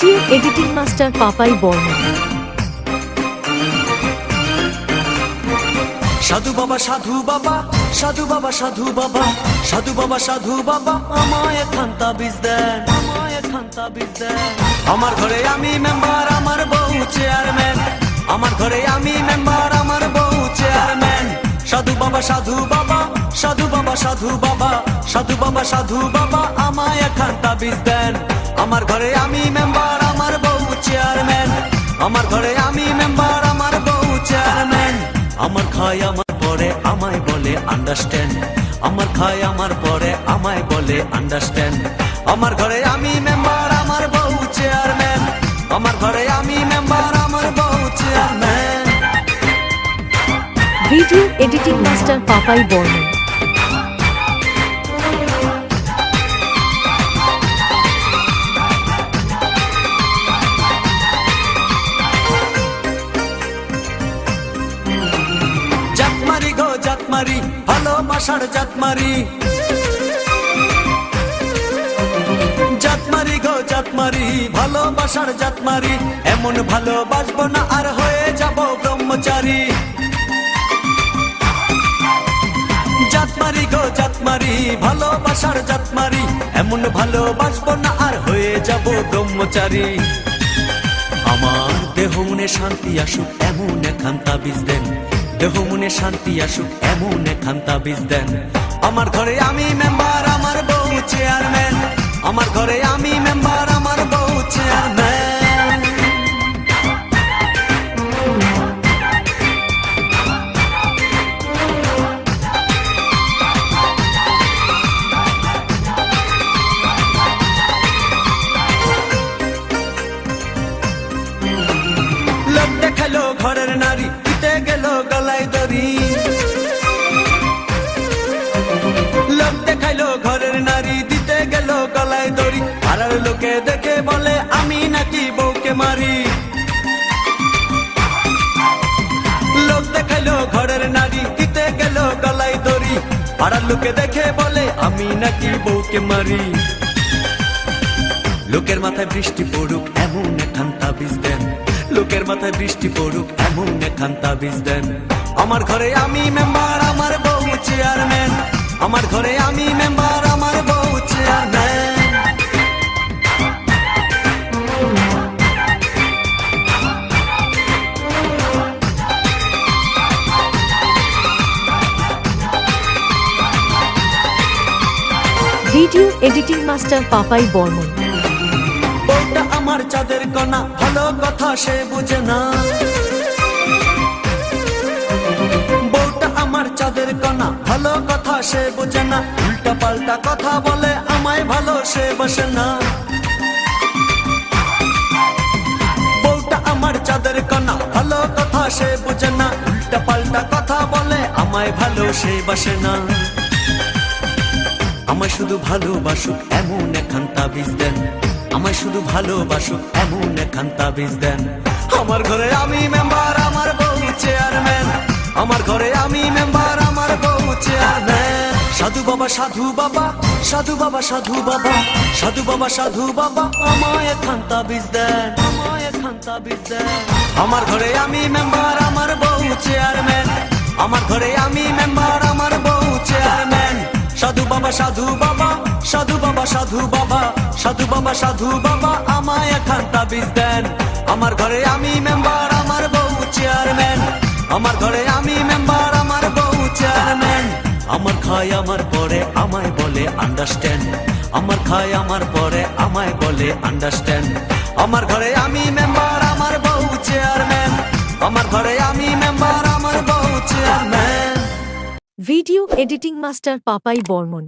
Video editing master Papai Barman সাধু বাবা সাধু বাবা সাধু বাবা সাধু বাবা সাধু বাবা সাধু বাবা আমায় খান্তা বীজ দেন আমায় খান্তা বীজ দেন আমার ঘরে আমি মেম্বার আমার বউ চেয়ারম্যান আমার ঘরে আমি মেম্বার আমার বউ চেয়ারম্যান সাধু বাবা সাধু বাবা সাধু বাবা সাধু বাবা সাধু বাবা সাধু বাবা আমায় খান্তা বীজ দেন আমার ঘরে আমি মেম্বার আমার বউ চেয়ারম্যান আমার ঘরে আমি মেম্বার আমার বউ চেয়ারম্যান আমার খায়, আমার পরে, আমায় বলে আন্ডারস্ট্যান্ড আমার খায়, আমার পরে, আমায় বলে আন্ডারস্ট্যান্ড আমার ঘরে আমি মেম্বার আমার বউ চেয়ারম্যান আমার ঘরে আমি মেম্বার আমার বউ chairman video editing master Papai Barman. জাতমারি, ভালোবাসার জাতমারি। জাতমারি গো জাত জাতমারি, ভালোবাসার জাতমারি, এমন ভালো ভালোবাসবো না আর হয়ে যাব ব্রহ্মচারী। জাত মারি গো জাতমারি, ভালোবাসার জাতমারি, এমন ভালো ভালোবাসবো না আর হয়ে যাব ব্রহ্মচারী। আমার দেহ মনে শান্তি আসুক, এমন এখান তাবিজ দেন। দেহ মনে শান্তি আসুক, এমন এখান তাবিজ দেন। আমার ঘরে আমি মেম্বার আমার বউ চেয়ারম্যান আমার ঘরে আমি মেম্বার আমার বউ চেয়ারম্যান গলায় দড়ি। পাড়ার লোকে দেখে বলে, আমি নাকি বউকে মারি? লোক দেখাইলো ঘরের নারী দিতে গেল গলায় দড়ি। পাড়ার লোকে দেখে বলে, আমি নাকি বউকে মারি? লোকের মাথায় বৃষ্টি পড়ুক, এমন এখান তাবিজ দেন। লোকের মাথায় বৃষ্টি পড়ুক, এমন এখান তাবিজ দেন। আমার ঘরে আমি মেম্বার, আমার বউ চেয়ারম্যান। আমার ঘরে আমি মেম্বার, আমার বউ chairman. Video editing master Papai Barman. বউটা আমার চাঁদের কণা, ভালো কথা সে বুঝে না। আমার চাঁদের কণা, ভালো কথা সে বুঝে না। উল্টা পাল্টা কথা বলে, আমায় ভালো সে বসে না। বউটা আমার চাঁদের কণা, ভালো কথা সে বুঝে না। উল্টা পাল্টা কথা বলে, আমায় ভালো সে বসে না। আমায় শুধু ভালোবাসুক এমন এখান তাবিজ দেন। আমায় শুধু ভালোবাসুক এমন এখান তাবিজ দেন। আমার ঘরে আমি মেম্বার আমার বউ চেয়ারম্যান আমার ঘরে আমি মেম্বার আমার বউ চেয়ারম্যান সাধু বাবা সাধু বাবা সাধু বাবা সাধু বাবা। সাধু বাবা সাধু বাবা, আমায় এখান তাবিজ দেন। আমায় এখান তাবিজ দেন। আমার ঘরে আমি মেম্বার আমার বউ চেয়ারম্যান আমার ঘরে আমি মেম্বার আমার বউ চেয়ারম্যান বাবা, সাধু বাবা সাধু বাবা সাধু বাবা সাধু বাবা সাধু বাবা, আমায় এখান তাবিজ দেন। আমার ঘরে আমি মেম্বার আমার বউ চেয়ারম্যান আমার ঘরে আমি মেম্বার আমার বউ চেয়ারম্যান আমার খায়, আমার পরে, আমায় বলে আন্ডারস্ট্যান্ড আমার খায়, আমার পরে, আমায় বলে আন্ডারস্ট্যান্ড আমার ঘরে আমি মেম্বার আমার বউ চেয়ারম্যান আমার ঘরে আমি video editing master Papai Barman.